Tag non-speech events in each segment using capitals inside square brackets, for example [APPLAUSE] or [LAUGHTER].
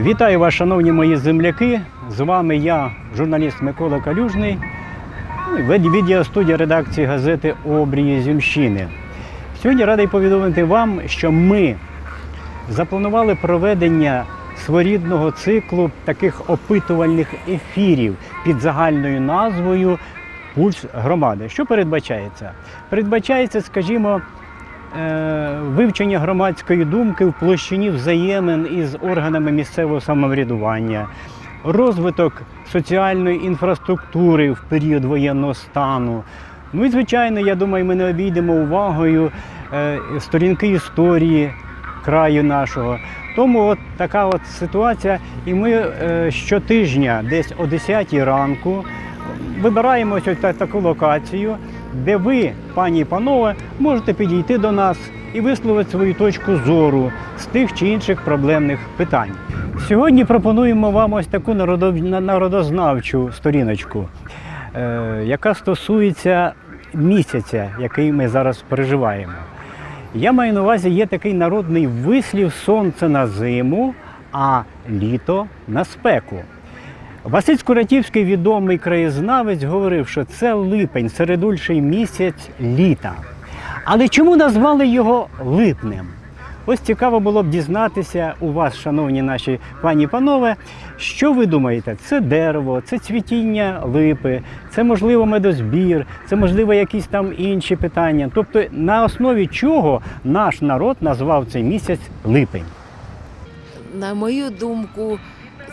Вітаю вас, шановні мої земляки. З вами я, журналіст Микола Калюжний, ну, відеостудія редакції газети Обрії Зюмщини. Сьогодні радий повідомити вам, що ми запланували проведення своєрідного циклу таких опитувальних ефірів під загальною назвою Пульс громади. Що передбачається? Передбачається, скажімо, вивчення громадської думки в площині взаємин із органами місцевого самоврядування, розвиток соціальної інфраструктури в період воєнного стану. Ну і звичайно, я думаю, ми не обійдемо увагою е, сторінки історії краю нашого. Тому от така от ситуація, і ми е, щотижня, десь о 10 ранку, вибираємо ось таку локацію, де ви, пані і панове, можете підійти до нас і висловити свою точку зору з тих чи інших проблемних питань. Сьогодні пропонуємо вам ось таку народознавчу сторіночку, е, яка стосується місяця, який ми зараз переживаємо. Я маю на увазі, є такий народний вислів сонце на зиму, а літо на спеку. Василь Скуратівський, відомий краєзнавець, говорив, що це липень, середульший місяць літа. Але чому назвали його липнем? Ось цікаво було б дізнатися у вас, шановні наші пані і панове, що ви думаєте? Це дерево, це цвітіння липи, це можливо медозбір, це можливо якісь там інші питання. Тобто, на основі чого наш народ назвав цей місяць липень? На мою думку,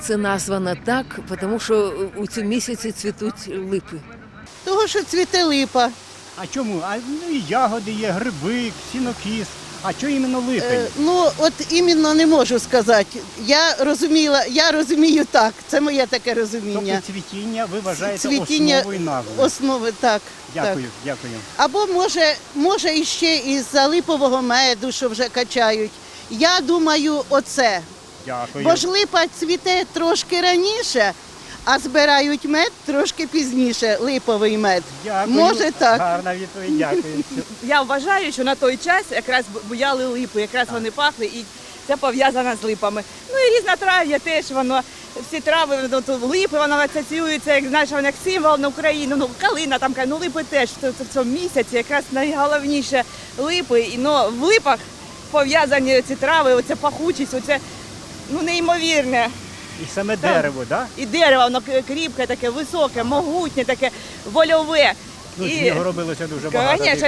це названо так, тому що у цьому місяці цвітуть липи. Того, що цвіте липа. А чому? А ну, і ягоди є, гриби, сінокіс. А чого іменно липень? Е, ну, от іменно не можу сказати. Я розуміла, я розумію так. Це моє таке розуміння. Тобто цвітіння ви вважаєте Цвітіння основою назви. Основи так. Дякую, так. дякую. Або може, може іще із липового меду, що вже качають. Я думаю, оце. Дякую. Бо ж липа цвіте трошки раніше, а збирають мед трошки пізніше, липовий мед. Дякую. Може так. Гарна відповідь, дякую. [LAUGHS] Я вважаю, що на той час якраз буяли липи, якраз вони пахли і це пов'язано з липами. Ну і різнотрав'я теж воно, всі трави, ну, то липи, воно асоціюється, як знаєш, як символ на Україну. Ну, калина там, ну липи теж в цьому місяці якраз найголовніше липи. І ну, в липах пов'язані ці трави, оця пахучість, оце ну, неймовірне. І саме Там. дерево, так? І дерево, воно кріпке, таке високе, могутнє, таке вольове. Ну, з І- нього робилося дуже багато. Звісно,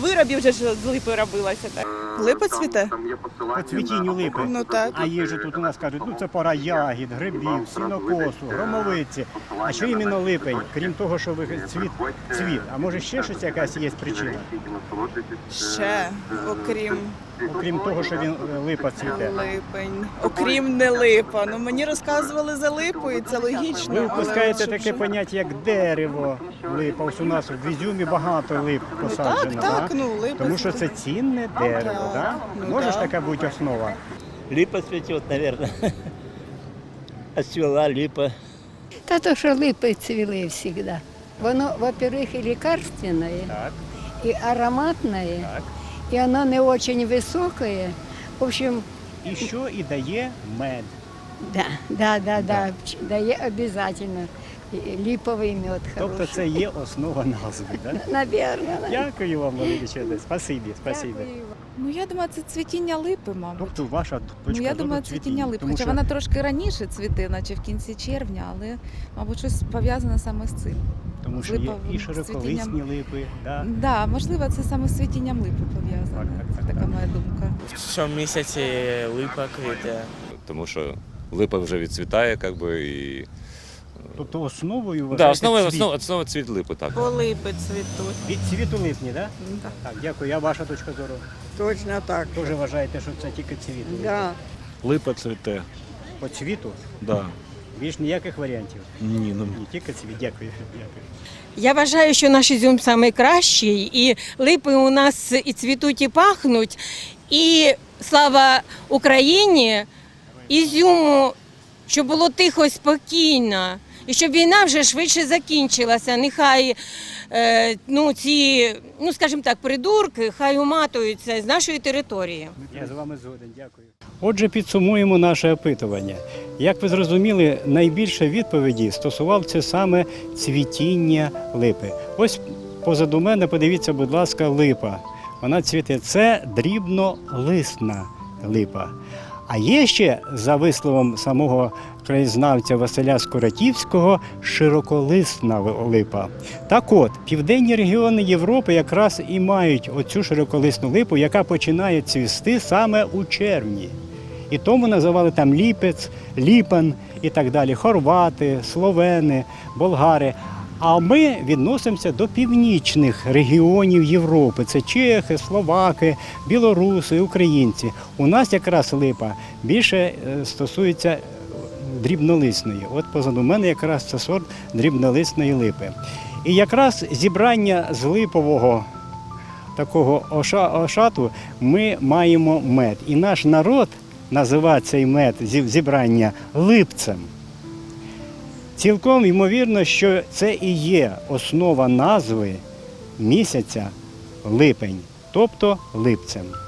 виробів вже ж з липи робилося так. Липа цвіте? По цвітінню липи. Ну так. А ж тут у нас кажуть, ну це пора ягід, грибів, сінокосу, громовиці. А що іменно липень? Крім того, що ви цвіт, цвіт. А може ще щось якась є причина? Ще, окрім Окрім того, що він е, липа цвіте. липень. Окрім не липа. Ну мені розказували за липу, і це логічно. Ви але впускаєте щоб таке вже- поняття, як дерево липа. Ось у нас в Ізюмі багато лип посаджено. Так, так, да? ну липа. Тому що це цінне дерево, да? Ну, Може ж да. така бути основа? Липа цветет, наверное. [LAUGHS] Отцвела липа. Та то, що липи цвіли завжди. Воно, во-первых, і лекарственне, Так, і ароматне, так. і воно не дуже високе. В общем, І що і дає мед. да, да, да, да, ч- дає обов'язково ліповий мед Тобто хороший. це є основа назви. Да? [LAUGHS] Навірно. Дякую вам, велике Спасибі, спасибі. Ну я думаю, це цвітіння липи, мабуть. Тобто ваша Ну я зору думаю, цвітіння цвітіння, липи. тому Хоча що вона трошки раніше цвіте, наче в кінці червня, але мабуть щось пов'язане саме з цим. Тому що є липовим і широколисні цвітінням. липи. Да? Да, можливо, це саме з цвітінням липи пов'язане. Так, так, так, така так. моя думка. В цьому місяці липа квіте. тому що липа вже відцвітає, як би, і Тобто основою да, вважаєте основа, цвіт. основа, основа цвіт липи, так. Бо липи цвітуть. Від цвіту липні, да? так? дякую. А ваша точка зору? Точно так. Теж вважаєте, що це тільки цвіт? липи? Да. Липа цвіте, По цвіту? да. Більш ніяких варіантів. Ні, ну Ні, тільки цвіт. Дякую. Дякую. Я вважаю, що наш ізюм найкращий, і липи у нас і цвітуть, і пахнуть. І слава Україні, ізюму, щоб було тихо, спокійно, і щоб війна вже швидше закінчилася. Нехай е, ну, ці, ну скажімо так, придурки хай уматуються з нашої території. Я з вами згоден, дякую. Отже, підсумуємо наше опитування. Як ви зрозуміли, найбільше відповіді стосувалося саме цвітіння липи. Ось позаду мене, подивіться, будь ласка, липа. Вона цвіте. Це дрібнолисна липа. А є ще, за висловом самого краєзнавця Василя Скуратівського, широколисна липа. Так от, південні регіони Європи якраз і мають оцю широколисну липу, яка починає цвісти саме у червні. І тому називали там ліпець, ліпан і так далі. Хорвати, словени, болгари. А ми відносимося до північних регіонів Європи. Це чехи, словаки, білоруси, українці. У нас якраз липа більше е, стосується е, дрібнолисної. От позаду мене якраз це сорт дрібнолисної липи. І якраз зібрання з липового такого оша- ошату ми маємо мед. І наш народ називає цей мед зібрання липцем. Цілком ймовірно, що це і є основа назви місяця липень, тобто липцем.